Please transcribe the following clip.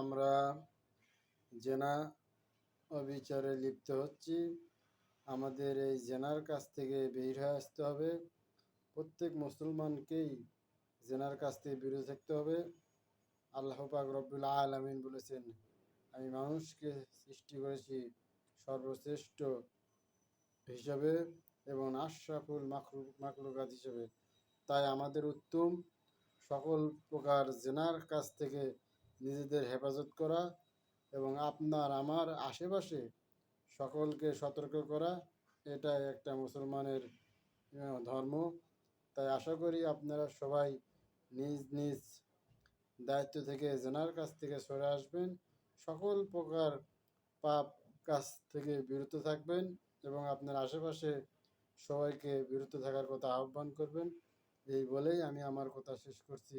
আমরা জেনা অবিচারে লিপ্ত হচ্ছি। আমাদের এই জেনার কাছ থেকে বের হয়ে আসতে হবে। প্রত্যেক মুসলমানকেই জেনার কাছ থেকে বিরত থাকতে হবে। আল্লাহ পাক রব্বুল আলামিন বলেছেন, আমি মানুষকে সৃষ্টি করেছি সর্বশ্রেষ্ঠ হিসাবে এবং আশরাফুল মাকলু মাকলুকাত হিসেবে। তাই আমাদের উত্তম সকল প্রকার জেনার কাছ থেকে নিজেদের হেফাজত করা এবং আপনার, আমার আশেপাশে সকলকে সতর্ক করা, এটাই একটা মুসলমানের ধর্ম। তাই আশা করি আপনারা সবাই নিজ নিজ দায়িত্ব থেকে জেনার কাছ থেকে সরে আসবেন। সকল প্রকার পাপ কাছ থেকে বিরত থাকবেন এবং আপনার আশেপাশে সবাইকে বিরত থাকার কথা আহ্বান করবেন। এই বলেই আমি আমার কথা শেষ করছি।